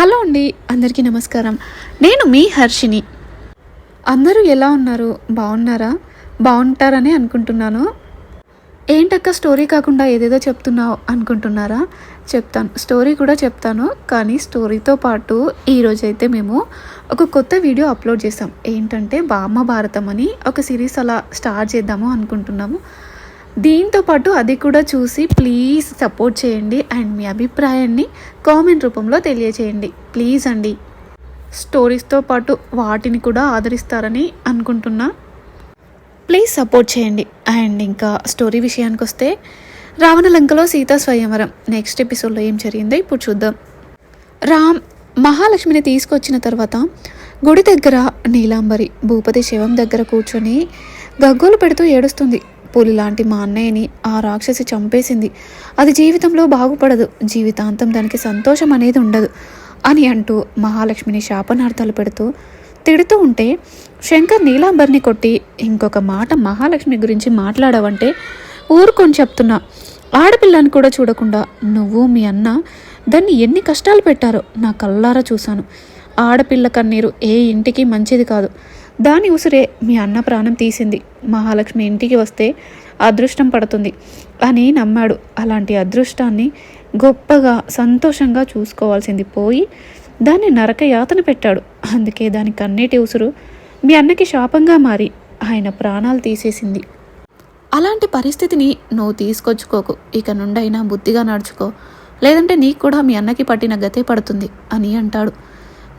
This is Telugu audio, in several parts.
హలో అండి అందరికీ నమస్కారం. నేను మీ హర్షిని అందరూ ఎలా ఉన్నారు? బాగున్నారా? బాగుంటారని అనుకుంటున్నాను. ఏంటక్క స్టోరీ కాకుండా ఏదేదో చెప్తున్నావు అనుకుంటున్నారా? చెప్తాను. స్టోరీ కూడా చెప్తాను కానీ స్టోరీతో పాటు ఈరోజైతే మేము ఒక కొత్త వీడియో అప్లోడ్ చేసాం ఏంటంటే బామ్మ భారతం అని ఒక సిరీస్ అలా స్టార్ట్ చేద్దాము అనుకుంటున్నాము. దీంతో పాటు అది కూడా చూసి ప్లీజ్ సపోర్ట్ చేయండి అండ్ మీ అభిప్రాయాన్ని కామెంట్ రూపంలో తెలియచేయండి. ప్లీజ్ అండి. స్టోరీస్తో పాటు వాటిని కూడా ఆదరిస్తారని అనుకుంటున్నా. ప్లీజ్ సపోర్ట్ చేయండి. అండ్ ఇంకా స్టోరీ విషయానికి వస్తే రావణలంకలో సీతా స్వయంవరం. నెక్స్ట్ ఎపిసోడ్లో ఏం జరిగిందో ఇప్పుడు చూద్దాం. రామ్ మహాలక్ష్మిని తీసుకొచ్చిన తర్వాత గుడి దగ్గర నీలాంబరి భూపతి శివం దగ్గర కూర్చొని గగ్గోలు పెడుతూ ఏడుస్తుంది. పులి లాంటి మా అన్నయ్యని ఆ రాక్షసి చంపేసింది. అది జీవితంలో బాగుపడదు. జీవితాంతం దానికి సంతోషం అనేది ఉండదు అని అంటూ మహాలక్ష్మిని శాపనార్థాలు పెడుతూ తిడుతూ ఉంటే శంకర్ నీలాంబర్ని కొట్టి ఇంకొక మాట మహాలక్ష్మి గురించి మాట్లాడవంటే ఊరుకొని చెప్తున్నా. ఆడపిల్లని కూడా చూడకుండా నువ్వు మీ అన్న దాన్ని ఎన్ని కష్టాలు పెట్టారో నా కల్లారా చూశాను. ఆడపిల్ల కన్నీరు ఏ ఇంటికి మంచిది కాదు. దాని ఉసిరే మీ అన్న ప్రాణం తీసింది. మహాలక్ష్మి ఇంటికి వస్తే అదృష్టం పడుతుంది అని నమ్మాడు. అలాంటి అదృష్టాన్ని గొప్పగా సంతోషంగా చూసుకోవాల్సింది పోయి దాన్ని నరక యాతన పెట్టాడు. అందుకే దాని కన్నీటి ఉసురు మీ అన్నకి శాపంగా మారి ఆయన ప్రాణాలు తీసేసింది. అలాంటి పరిస్థితిని నువ్వు తీసుకొచ్చుకోకు. ఇక నుండైనా బుద్ధిగా నడుచుకో. లేదంటే నీకు కూడా మీ అన్నకి పట్టిన గతే పడుతుంది అని అంటాడు.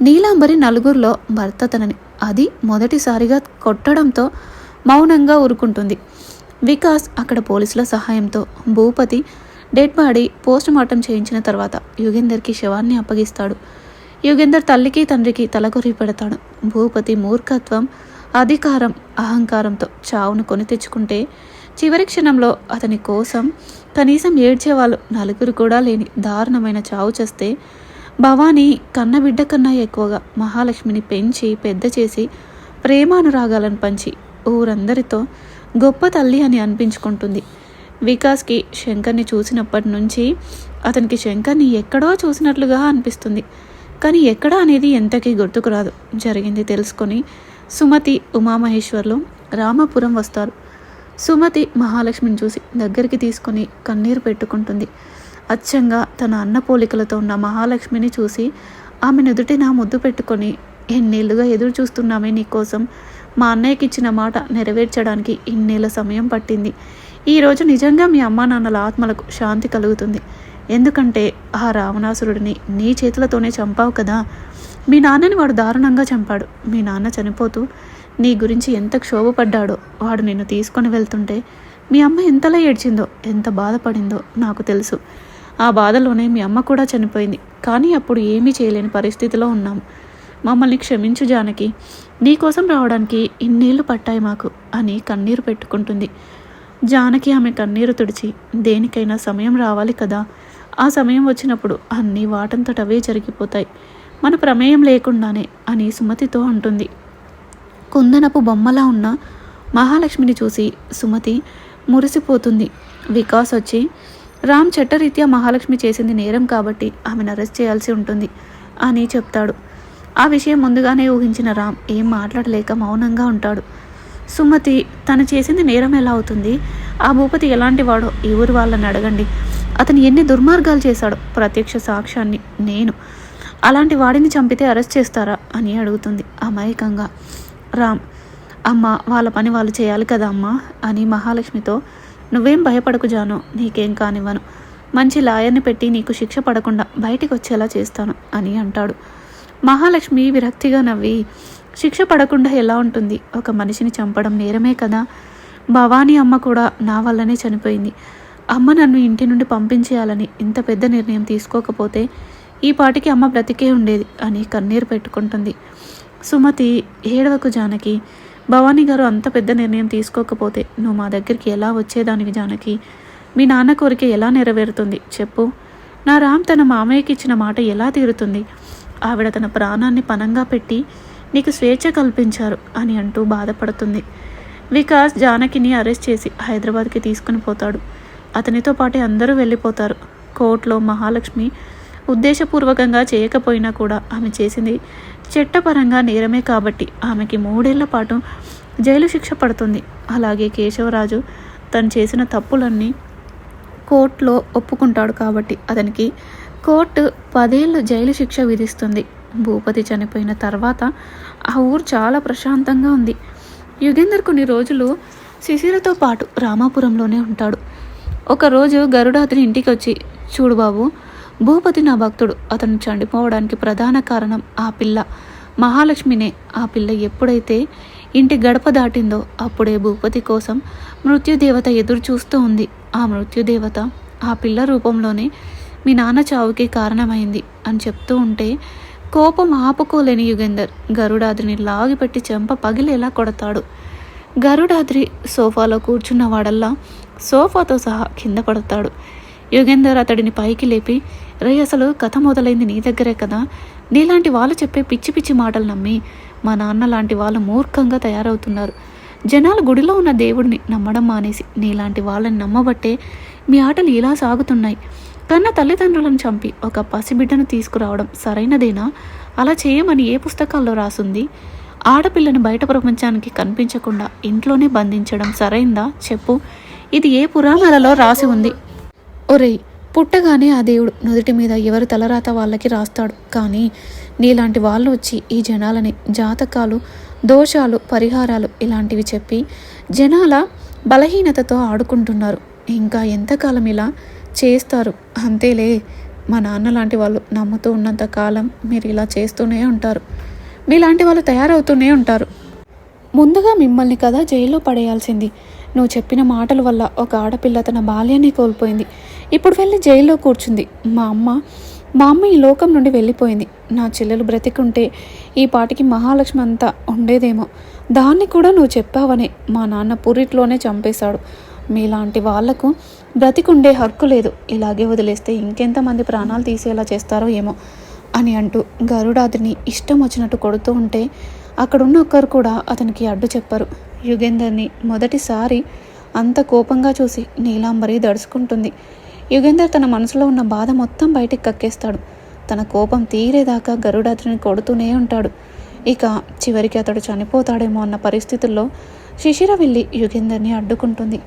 నీలాంబరి నలుగురిలో భర్త తనని అది మొదటిసారిగా కొట్టడంతో మౌనంగా ఊరుకుంటుంది. వికాస్ అక్కడ పోలీసుల సహాయంతో Bhupathi dead body post mortem చేయించిన తర్వాత యుగేందర్కి శవాన్ని అప్పగిస్తాడు. యుగేందర్ తల్లికి తండ్రికి తలకొరి పెడతాడు. భూపతి మూర్ఖత్వం అధికారం అహంకారంతో చావును కొని తెచ్చుకుంటే చివరి క్షణంలో అతని కోసం కనీసం ఏడ్చేవాళ్ళు నలుగురు కూడా లేని దారుణమైన చావు చేస్తే భవానీ కన్నబిడ్డ కన్నా ఎక్కువగా మహాలక్ష్మిని పెంచి పెద్ద చేసి ప్రేమానురాగాలను పంచి ఊరందరితో గొప్ప తల్లి అని అనిపించుకుంటుంది. వికాస్కి శంకర్ని చూసినప్పటి నుంచి అతనికి శంకర్ని ఎక్కడో చూసినట్లుగా అనిపిస్తుంది. కానీ ఎక్కడ అనేది ఎంతకీ గుర్తుకు రాదు. జరిగింది తెలుసుకొని సుమతి ఉమామహేశ్వర్లు రామపురం వస్తారు. సుమతి మహాలక్ష్మిని చూసి దగ్గరికి తీసుకొని కన్నీరు పెట్టుకుంటుంది. అచ్చంగా తన అన్న పోలికలతో ఉన్న మహాలక్ష్మిని చూసి ఆమె నుదుటిన ముద్దు పెట్టుకొని ఎన్నేళ్ళుగా ఎదురు చూస్తున్నామే నీకోసం మా అన్నయ్యకి ఇచ్చిన మాట నెరవేర్చడానికి ఇన్నేళ్ళ సమయం పట్టింది. ఈరోజు నిజంగా మీ అమ్మా నాన్నల ఆత్మలకు శాంతి కలుగుతుంది. ఎందుకంటే ఆ రావణాసురుడిని నీ చేతులతోనే చంపావు కదా. మీ నాన్నని వాడు దారుణంగా చంపాడు. మీ నాన్న చనిపోతూ నీ గురించి ఎంత క్షోభపడ్డాడో వాడు నిన్ను తీసుకొని వెళ్తుంటే మీ అమ్మ ఎంతలా ఏడ్చిందో ఎంత బాధపడిందో నాకు తెలుసు. ఆ బాధలోనే మీ అమ్మ కూడా చనిపోయింది. కానీ అప్పుడు ఏమీ చేయలేని పరిస్థితిలో ఉన్నాం. మమ్మల్ని క్షమించు జానకి నీకోసం రావడానికి ఇన్నేళ్ళు పట్టాయి మాకు అని కన్నీరు పెట్టుకుంటుంది. జానకి ఆమె కన్నీరు తుడిచి దేనికైనా సమయం రావాలి కదా. ఆ సమయం వచ్చినప్పుడు అన్నీ వాటంతట అవే జరిగిపోతాయి. మన ప్రమేయం లేకుండానే అని సుమతితో అంటుంది. కుందనపు బొమ్మలా ఉన్న మహాలక్ష్మిని చూసి సుమతి మురిసిపోతుంది. వికాస్ వచ్చి రామ్ చట్టరీత్యా మహాలక్ష్మి చేసింది నేరం కాబట్టి ఆమెను అరెస్ట్ చేయాల్సి ఉంటుంది అని చెప్తాడు. ఆ విషయం ముందుగానే ఊహించిన రామ్ ఏం మాట్లాడలేక మౌనంగా ఉంటాడు. సుమతి తను చేసింది నేరం ఎలా అవుతుంది? ఆ భూపతి ఎలాంటి వాడో ఈ ఊరు వాళ్ళని అడగండి. అతను ఎన్ని దుర్మార్గాలు చేశాడో ప్రత్యక్ష సాక్ష్యాన్ని నేను. అలాంటి వాడిని చంపితే అరెస్ట్ చేస్తారా అని అడుగుతుంది అమాయకంగా. రామ్ అమ్మ వాళ్ళ పని వాళ్ళు చేయాలి కదా అమ్మా అని మహాలక్ష్మితో నువ్వేం భయపడకు జాను నీకేం కానివ్వను. మంచి లాయర్ని పెట్టి నీకు శిక్ష పడకుండా బయటికి వచ్చేలా చేస్తాను అని అంటాడు. మహాలక్ష్మి విరక్తిగా నవ్వి శిక్ష పడకుండా ఎలా ఉంటుంది? ఒక మనిషిని చంపడం నేరమే కదా. భవానీ అమ్మ కూడా నా వల్లనే చనిపోయింది. అమ్మ నన్ను ఇంటి నుండి పంపించేయాలని ఇంత పెద్ద నిర్ణయం తీసుకోకపోతే ఈ పాటికి అమ్మ బ్రతికే ఉండేది అని కన్నీరు పెట్టుకుంటుంది. సుమతి ఏడవకు జానకి భవానీ గారు అంత పెద్ద నిర్ణయం తీసుకోకపోతే నువ్వు మా దగ్గరికి ఎలా వచ్చేదానికి జానకి? మీ నాన్న కోరిక ఎలా నెరవేరుతుంది? చెప్పు. నా రామ్ తన మామయ్యకి ఇచ్చిన మాట ఎలా తీరుతుంది? ఆవిడ తన ప్రాణాన్ని పనంగా పెట్టి నీకు స్వేచ్ఛ కల్పించారు అని అంటూ బాధపడుతుంది. వికాస్ జానకిని అరెస్ట్ చేసి హైదరాబాద్కి తీసుకుని పోతాడు. అతనితో పాటే అందరూ వెళ్ళిపోతారు. కోర్టులో మహాలక్ష్మి ఉద్దేశపూర్వకంగా చేయకపోయినా కూడా ఆమె చేసింది చట్టపరంగా నేరమే కాబట్టి ఆమెకి మూడేళ్ళ పాటు జైలు శిక్ష పడుతుంది. అలాగే కేశవరాజు తను చేసిన తప్పులన్నీ కోర్టులో ఒప్పుకుంటాడు కాబట్టి అతనికి కోర్టు పదేళ్ళు జైలు శిక్ష విధిస్తుంది. భూపతి చనిపోయిన తర్వాత ఆ ఊరు చాలా ప్రశాంతంగా ఉంది. యుగేందర్ కొన్ని రోజులు శిశిరతో పాటు రామాపురంలోనే ఉంటాడు. ఒకరోజు గరుడాద్రి ఇంటికి వచ్చి చూడు బాబు భూపతి నా భక్తుడు. అతను చండిపోవడానికి ప్రధాన కారణం ఆ పిల్ల. మహాలక్ష్మినే. ఆ పిల్ల ఎప్పుడైతే ఇంటి గడప దాటిందో అప్పుడే భూపతి కోసం మృత్యుదేవత ఎదురు చూస్తూ ఉంది. ఆ మృత్యుదేవత ఆ పిల్ల రూపంలోనే మీ నాన్న చావుకి కారణమైంది అని చెప్తూ ఉంటే కోపం ఆపుకోలేని యుగేందర్. గరుడాద్రిని లాగిపెట్టి చెంప పగిలేలా కొడతాడు. గరుడాద్రి సోఫాలో కూర్చున్న వాడల్లా సోఫాతో సహా కింద పడతాడు. యుగేందర్ అతడిని పైకి లేపి రే అసలు కథ మొదలైంది నీ దగ్గరే కదా? నీలాంటి వాళ్ళు చెప్పే పిచ్చి పిచ్చి మాటలు నమ్మి మా నాన్న లాంటి వాళ్ళు మూర్ఖంగా తయారవుతున్నారు. జనాలు గుడిలో ఉన్న దేవుడిని నమ్మడం మానేసి నీలాంటి వాళ్ళని నమ్మబట్టే మీ ఆటలు ఇలా సాగుతున్నాయి. కన్న తల్లిదండ్రులను చంపి ఒక పసిబిడ్డను తీసుకురావడం సరైనదేనా? అలా చేయమని ఏ పుస్తకాల్లో రాసుంది? ఆడపిల్లను బయట ప్రపంచానికి కనిపించకుండా ఇంట్లోనే బంధించడం సరైందా? చెప్పు. ఇది ఏ పురాణాలలో రాసి ఉంది? ఒరేయ్ పుట్టగానే ఆ దేవుడు నుదుటి మీద ఎవరు తలరాత వాళ్ళకి రాస్తాడు. కానీ నీలాంటి వాళ్ళు వచ్చి ఈ జనాలని జాతకాలు దోషాలు పరిహారాలు ఇలాంటివి చెప్పి జనాల బలహీనతతో ఆడుకుంటున్నారు. ఇంకా ఎంతకాలం ఇలా చేస్తారు? అంతేలే మా నాన్న లాంటి వాళ్ళు నమ్ముతూ ఉన్నంత కాలం మీరు ఇలా చేస్తూనే ఉంటారు. మీలాంటి వాళ్ళు తయారవుతూనే ఉంటారు. ముందుగా మిమ్మల్ని కదా జైల్లో పడేయాల్సింది. నువ్వు చెప్పిన మాటల వల్ల ఒక ఆడపిల్ల తన బాల్యాన్ని కోల్పోయింది. ఇప్పుడు వెళ్ళి జైల్లో కూర్చుంది. మా అమ్మ మా అమ్మ ఈ లోకం నుండి వెళ్ళిపోయింది. నా చెల్లెలు బ్రతికుంటే ఈ పాటికి మహాలక్ష్మి అంతా ఉండేదేమో. దాన్ని కూడా నువ్వు చెప్పావనే మా నాన్న పురిట్లోనే చంపేశాడు. మీలాంటి వాళ్ళకు బ్రతికుండే హక్కు లేదు. ఇలాగే వదిలేస్తే ఇంకెంతమంది ప్రాణాలు తీసేలా చేస్తారో ఏమో అని అంటూ గరుడాదిని ఇష్టం వచ్చినట్టు కొడుతూ ఉంటే అక్కడున్న ఒక్కరు కూడా అతనికి అడ్డు చెప్పరు. యుగేందర్ని మొదటిసారి అంత కోపంగా చూసి నీలాంబరి దడుచుకుంటుంది. యుగేందర్ తన మనసులో ఉన్న బాధ మొత్తం బయటికి కక్కేస్తాడు. తన కోపం తీరేదాకా గరుడాద్రిని కొడుతూనే ఉంటాడు. ఇక చివరికి అతడు చనిపోతాడేమో అన్న పరిస్థితుల్లో శిశిర వెళ్ళి యుగేందర్ని అడ్డుకుంటుంది.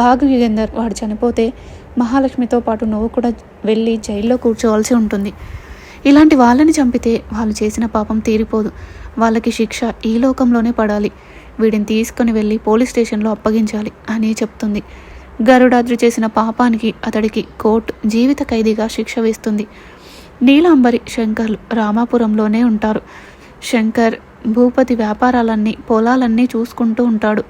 ఆగు యుగేందర్ వాడు చనిపోతే మహాలక్ష్మితో పాటు నువ్వు కూడా వెళ్ళి జైల్లో కూర్చోవాల్సి ఉంటుంది. ఇలాంటి వాళ్ళని చంపితే వాళ్ళు చేసిన పాపం తీరిపోదు. వాళ్ళకి శిక్ష ఈ లోకంలోనే పడాలి. వీడిని తీసుకుని వెళ్ళి పోలీస్ స్టేషన్లో అప్పగించాలి అని చెప్తుంది. గరుడాద్రి చేసిన పాపానికి అతడికి కోర్టు జీవిత ఖైదీగా శిక్ష వేస్తుంది. నీలాంబరి శంకర్లు రామాపురంలోనే ఉంటారు. శంకర్ భూపతి వ్యాపారాలన్నీ పొలాలన్నీ చూసుకుంటూ ఉంటాడు.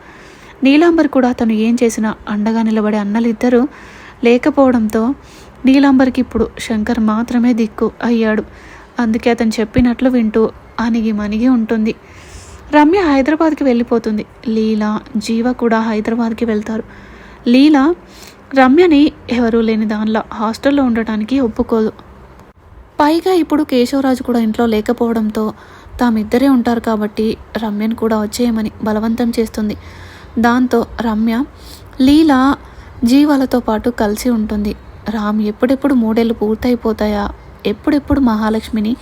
నీలాంబరి కూడా తను ఏం చేసినా అండగా నిలబడే అన్నలిద్దరూ లేకపోవడంతో నీలాంబరికి ఇప్పుడు శంకర్ మాత్రమే దిక్కు అయ్యాడు. అందుకే అతను చెప్పినట్లు వింటూ అనిగి మనిగి ఉంటుంది. రమ్య హైదరాబాద్కి వెళ్ళిపోతుంది. లీల జీవ కూడా హైదరాబాద్కి వెళ్తారు. లీల రమ్యని ఎవరూ లేని దానిలో హాస్టల్లో ఉండటానికి ఒప్పుకోదు. పైగా ఇప్పుడు కేశవరాజు కూడా ఇంట్లో లేకపోవడంతో తామిద్దరే ఉంటారు కాబట్టి రమ్యను కూడా వచ్చేయమని బలవంతం చేస్తుంది. దాంతో రమ్య లీల జీవాలతో పాటు కలిసి ఉంటుంది. రామ్ ఎప్పుడెప్పుడు మూడేళ్ళు పూర్తయిపోతాయా? ఎప్పుడెప్పుడు మహాలక్ష్మిని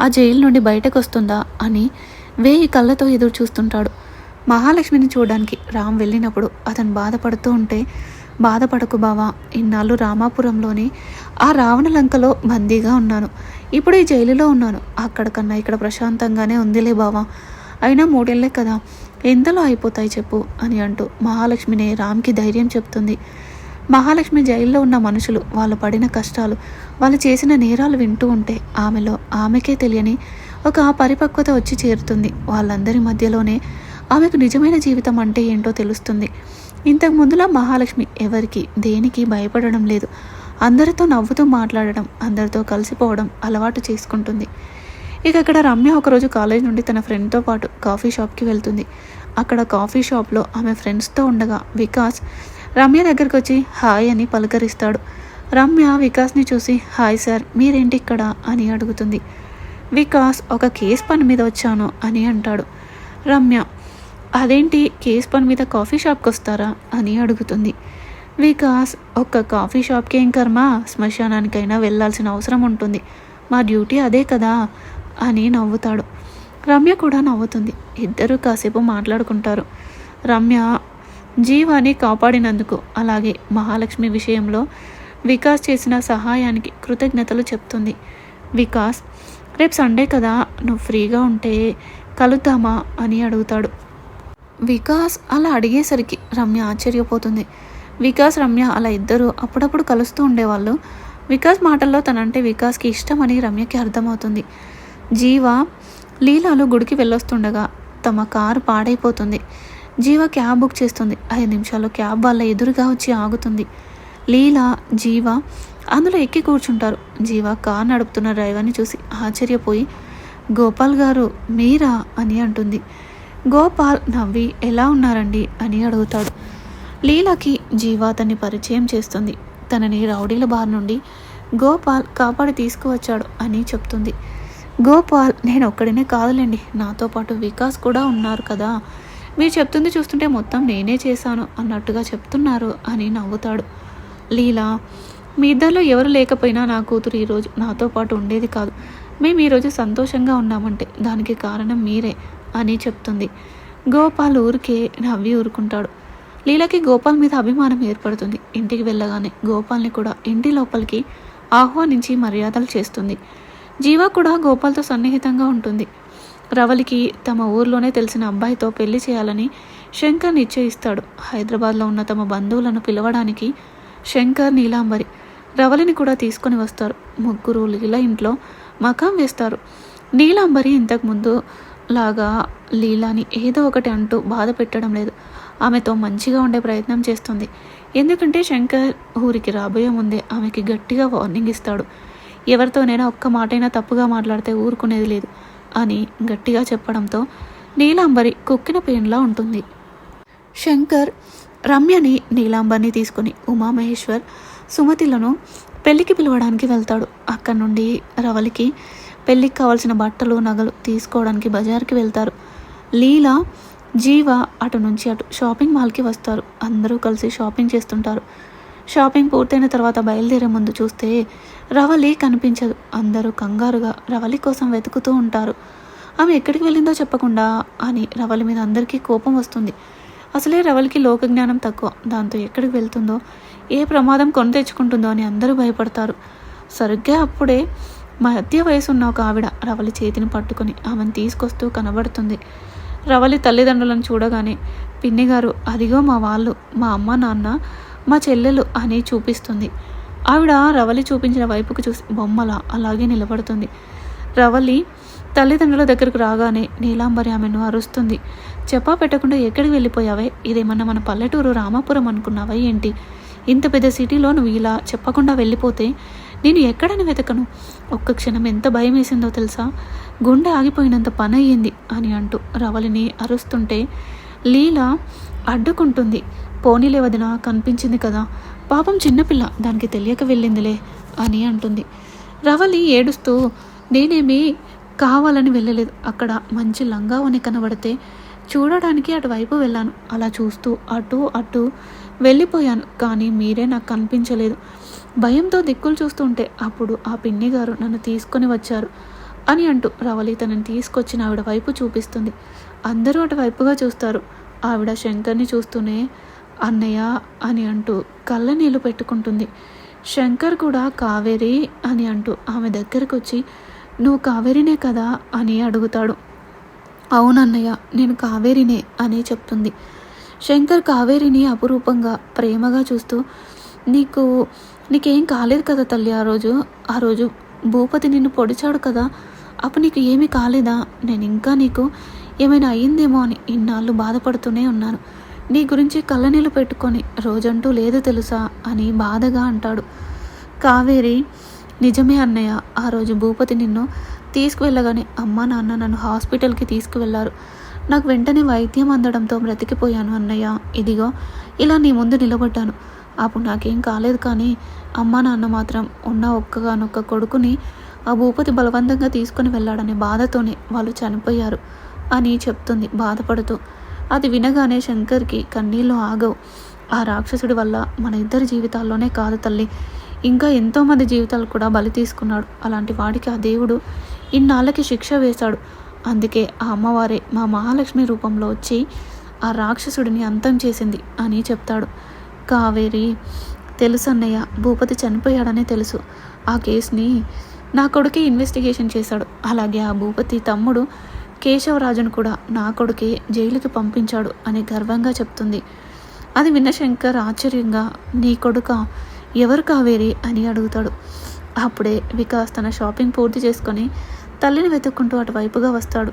ఆ జైలు నుండి బయటకు వస్తుందా అని వేయి కళ్ళతో ఎదురు చూస్తుంటాడు. మహాలక్ష్మిని చూడడానికి రామ్ వెళ్ళినప్పుడు అతను బాధపడుతూ ఉంటే బాధపడకు బావా ఇన్నాళ్ళు రామాపురంలోని ఆ రావణలంకలో బందీగా ఉన్నాను. ఇప్పుడు ఈ జైలులో ఉన్నాను. అక్కడ కన్నా ఇక్కడ ప్రశాంతంగానే ఉందిలే బావా. అయినా మూడేళ్ళే కదా. ఎంతలో అయిపోతాయి చెప్పు అని అంటూ మహాలక్ష్మిని రామ్కి ధైర్యం చెప్తుంది. మహాలక్ష్మి జైల్లో ఉన్న మనుషులు వాళ్ళు పడిన కష్టాలు వాళ్ళు చేసిన నేరాలు వింటూ ఉంటే ఆమెలో ఆమెకే తెలియని ఒక పరిపక్వత వచ్చి చేరుతుంది. వాళ్ళందరి మధ్యలోనే ఆమెకు నిజమైన జీవితం అంటే ఏంటో తెలుస్తుంది. ఇంతకు ముందులా మహాలక్ష్మి ఎవరికి దేనికి భయపడడం లేదు. అందరితో నవ్వుతూ మాట్లాడడం అందరితో కలిసిపోవడం అలవాటు చేసుకుంటుంది. ఇక అక్కడ రమ్య ఒకరోజు కాలేజ్ నుండి తన ఫ్రెండ్తో పాటు కాఫీ షాప్కి వెళ్తుంది. అక్కడ కాఫీ షాప్లో ఆమె ఫ్రెండ్స్తో ఉండగా వికాస్ రమ్య దగ్గరికి వచ్చి హాయ్ అని పలకరిస్తాడు. రమ్య వికాస్ని చూసి హాయ్ సార్ మీరేంటి ఇక్కడ? అని అడుగుతుంది. వికాస్ ఒక కేస్ పని మీద వచ్చాను అని అంటాడు. రమ్య అదేంటి కేస్ పని మీద కాఫీ షాప్కి వస్తారా? అని అడుగుతుంది. వికాస్ ఒక్క కాఫీ షాప్కి ఏం కర్మ? శ్మశానానికైనా వెళ్ళాల్సిన అవసరం ఉంటుంది. మా డ్యూటీ అదే కదా అని నవ్వుతాడు. రమ్య కూడా నవ్వుతుంది. ఇద్దరు కాసేపు మాట్లాడుకుంటారు. రమ్య జీవాని కాపాడినందుకు అలాగే మహాలక్ష్మి విషయంలో వికాస్ చేసిన సహాయానికి కృతజ్ఞతలు చెప్తుంది. వికాస్ రేపు సండే కదా నువ్వు ఫ్రీగా ఉంటే కలుద్దామా అని అడుగుతాడు. వికాస్ అలా అడిగేసరికి రమ్య ఆశ్చర్యపోతుంది. వికాస్ రమ్య అలా ఇద్దరు అప్పుడప్పుడు కలుస్తూ ఉండేవాళ్ళు. వికాస్ మాటల్లో తనంటే వికాస్కి ఇష్టమని రమ్యకి అర్థమవుతుంది. జీవ లీలాలు గుడికి వెళ్ళొస్తుండగా తమ కారు పాడైపోతుంది. జీవ క్యాబ్ బుక్ చేస్తుంది. ఐదు నిమిషాల్లో క్యాబ్ వాళ్ళ ఎదురుగా వచ్చి ఆగుతుంది. లీలా జీవ అందులో ఎక్కి కూర్చుంటారు. జీవ కార్ నడుపుతున్న డ్రైవర్ని చూసి ఆశ్చర్యపోయి గోపాల్ గారు మీరా? అని అంటుంది. గోపాల్ నవ్వి ఎలా ఉన్నారండి? అని అడుగుతాడు. లీలాకి జీవ అతన్ని పరిచయం చేస్తుంది. తనని రౌడీల బార్ నుండి గోపాల్ కాపాడి తీసుకువచ్చాడు అని చెప్తుంది. గోపాల్ నేను ఒక్కడినే కాదులేండి. నాతో పాటు వికాస్ కూడా ఉన్నారు కదా. మీరు చెప్తుంది చూస్తుంటే మొత్తం నేనే చేశాను అన్నట్టుగా చెప్తున్నారు అని నవ్వుతాడు. లీలా మీ ఇద్దరిలో ఎవరు లేకపోయినా నా కూతురు ఈరోజు నాతో పాటు ఉండేది కాదు. మేము ఈరోజు సంతోషంగా ఉన్నామంటే దానికి కారణం మీరే అని చెప్తుంది. గోపాల్ ఊరికే నవ్వి ఊరుకుంటాడు. లీలకి గోపాల్ మీద అభిమానం ఏర్పడుతుంది. ఇంటికి వెళ్ళగానే గోపాల్ని కూడా ఇంటి లోపలికి ఆహ్వానించి మర్యాదలు చేస్తుంది. జీవ కూడా గోపాల్తో సన్నిహితంగా ఉంటుంది. రవలికి తమ ఊర్లోనే తెలిసిన అబ్బాయితో పెళ్ళి చేయాలని శంకర్ నిశ్చయిస్తాడు హైదరాబాద్లో ఉన్న తమ బంధువులను పిలవడానికి శంకర్ నీలాంబరి రవలిని కూడా తీసుకొని వస్తారు. ముగ్గురు లీల ఇంట్లో మకాం వేస్తారు. నీలాంబరి ఇంతకుముందు లాగా లీలాని ఏదో ఒకటి అంటూ బాధ పెట్టడం లేదు. ఆమెతో మంచిగా ఉండే ప్రయత్నం చేస్తుంది. ఎందుకంటే శంకర్ ఊరికి రాబోయే ముందే ఆమెకి గట్టిగా వార్నింగ్ ఇస్తాడు. ఎవరితోనైనా ఒక్క మాటైనా తప్పుగా మాట్లాడితే ఊరుకునేది లేదు అని గట్టిగా చెప్పడంతో నీలాంబరి కుక్కిన పెయిన్లా ఉంటుంది. శంకర్ రమ్యని నీలాంబర్ని తీసుకుని ఉమామహేశ్వర్ సుమతిలను పెళ్ళికి పిలవడానికి వెళ్తాడు. అక్కడి నుండి రవలికి పెళ్ళికి కావాల్సిన బట్టలు నగలు తీసుకోవడానికి బజార్కి వెళ్తారు. లీలా జీవ అటు నుంచి అటు షాపింగ్ మాల్కి వస్తారు. అందరూ కలిసి షాపింగ్ చేస్తుంటారు. షాపింగ్ పూర్తయిన తర్వాత బయలుదేరే ముందు చూస్తే రవలి కనిపించదు. అందరూ కంగారుగా రవలి కోసం వెతుకుతూ ఉంటారు. ఆమె ఎక్కడికి వెళ్ళిందో చెప్పకుండా అని రవలి మీద అందరికీ కోపం వస్తుంది. అసలే రవలికి లోక జ్ఞానం తక్కువ. దాంతో ఎక్కడికి వెళ్తుందో ఏ ప్రమాదం కొని తెచ్చుకుంటుందో అని అందరూ భయపడతారు. సరిగ్గా అప్పుడే మధ్య వయసు ఉన్న ఒక ఆవిడ రవలి చేతిని పట్టుకొని ఆమెను తీసుకొస్తూ కనబడుతుంది. రవలి తల్లిదండ్రులను చూడగానే పిన్ని గారు అదిగో మా వాళ్ళు మా అమ్మ నాన్న మా చెల్లెలు అని చూపిస్తుంది. ఆవిడ రవలి చూపించిన వైపుకు చూసి బొమ్మల అలాగే నిలబడుతుంది. రవలి తల్లిదండ్రుల దగ్గరకు రాగానే నీలాంబరి ఆమెను అరుస్తుంది. చెప్పా పెట్టకుండా ఎక్కడికి వెళ్ళిపోయావే? ఇదేమన్నా మన పల్లెటూరు రామాపురం అనుకున్నావా ఏంటి? ఇంత పెద్ద సిటీలో నువ్వు ఇలా చెప్పకుండా వెళ్ళిపోతే నేను ఎక్కడని వెతకను? ఒక్క క్షణం ఎంత భయం వేసిందో తెలుసా? గుండె ఆగిపోయినంత పని అయ్యింది అని అంటూ రవలిని అరుస్తుంటే లీల అడ్డుకుంటుంది. పోనీలే వదిన కనిపించింది కదా. పాపం చిన్నపిల్ల దానికి తెలియక వెళ్ళిందిలే అని అంటుంది. రవలి ఏడుస్తూ నేనేమి కావాలని వెళ్ళలేదు. అక్కడ మంచి లంగావని కనబడితే చూడడానికి అటువైపు వెళ్ళాను. అలా చూస్తూ అటు అటు వెళ్ళిపోయాను. కానీ మీరే నాకు కనిపించలేదు. భయంతో దిక్కులు చూస్తుంటే అప్పుడు ఆ పిన్ని గారు నన్ను తీసుకొని వచ్చారు అని అంటూ రవళి తనని తీసుకొచ్చిన ఆవిడ వైపు చూపిస్తుంది. అందరూ అటువైపుగా చూస్తారు. ఆవిడ శంకర్ని చూస్తూనే అన్నయ్య అని అంటూ కళ్ళ నీళ్ళు పెట్టుకుంటుంది. శంకర్ కూడా కావేరి అని అంటూ ఆమె దగ్గరకు వచ్చి నువ్వు కావేరినే కదా? అని అడుగుతాడు. అవునన్నయ్య నేను కావేరినే అని చెప్తుంది. శంకర్ కావేరిని అపురూపంగా ప్రేమగా చూస్తూ నీకు నీకేం కాలేదు కదా తల్లి ఆ రోజు? ఆ రోజు భూపతి నిన్ను పొడిచాడు కదా? అప్పుడు నీకు ఏమీ కాలేదా? నేను ఇంకా నీకు ఏమైనా అయ్యిందేమో అని ఇన్నాళ్ళు బాధపడుతూనే ఉన్నాను. నీ గురించి కళ్ళనీళ్ళు పెట్టుకొని రోజంటూ లేదు తెలుసా? అని బాధగా అంటాడు. కావేరి నిజమే అన్నయ్య ఆ రోజు భూపతి నిన్ను తీసుకువెళ్ళగానే అమ్మ నాన్న నన్ను హాస్పిటల్కి తీసుకువెళ్ళారు. నాకు వెంటనే వైద్యం అందడంతో బ్రతికిపోయాను అన్నయ్య. ఇదిగో ఇలా నీ ముందు నిలబడ్డాను. అప్పుడు నాకేం కాలేదు కానీ అమ్మ నాన్న మాత్రం ఉన్న ఒక్కగానొక్క కొడుకుని ఆ భూపతి బలవంతంగా తీసుకుని వెళ్ళాడనే బాధతోనే వాళ్ళు చనిపోయారు అని చెప్తుంది బాధపడుతూ. అది వినగానే శంకర్కి కన్నీళ్ళు ఆగవు. ఆ రాక్షసుడి వల్ల మన ఇద్దరి జీవితాల్లోనే కాదు తల్లి. ఇంకా ఎంతోమంది జీవితాలు కూడా బలి తీసుకున్నాడు. అలాంటి వాడికి ఆ దేవుడు ఇన్నాళ్ళకి శిక్ష వేశాడు. అందుకే ఆ అమ్మవారే మా మహాలక్ష్మి రూపంలో వచ్చి ఆ రాక్షసుడిని అంతం చేసింది అని చెప్తాడు. కావేరి తెలుసు అన్నయ్య భూపతి చనిపోయాడనే తెలుసు. ఆ కేసుని నా కొడుకే ఇన్వెస్టిగేషన్ చేశాడు. అలాగే ఆ భూపతి తమ్ముడు కేశవరాజును కూడా నా కొడుకే జైలుకి పంపించాడు అని గర్వంగా చెప్తుంది. అది విన్న శంకర్ ఆశ్చర్యంగా నీ కొడుక? ఎవరు కావేరి అని అడుగుతాడు. అప్పుడే వికాస్ తన షాపింగ్ పూర్తి చేసుకొని తల్లిని వెతుక్కుంటూ అటువైపుగా వస్తాడు.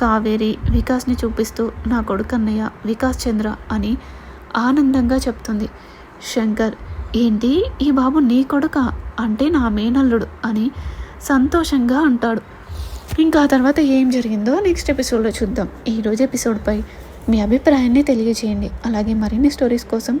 కావేరి వికాస్ని చూపిస్తూ నా కొడుకు అన్నయ్య వికాస్ చంద్ర అని ఆనందంగా చెప్తుంది. శంకర్ ఏంటి? ఈ బాబు నీ కొడుక? అంటే నా మేనల్లుడు అని సంతోషంగా అంటాడు. ఇంకా తర్వాత ఏం జరిగిందో నెక్స్ట్ ఎపిసోడ్లో చూద్దాం. ఈరోజు ఎపిసోడ్పై మీ అభిప్రాయాన్ని తెలియజేయండి. అలాగే మరిన్ని స్టోరీస్ కోసం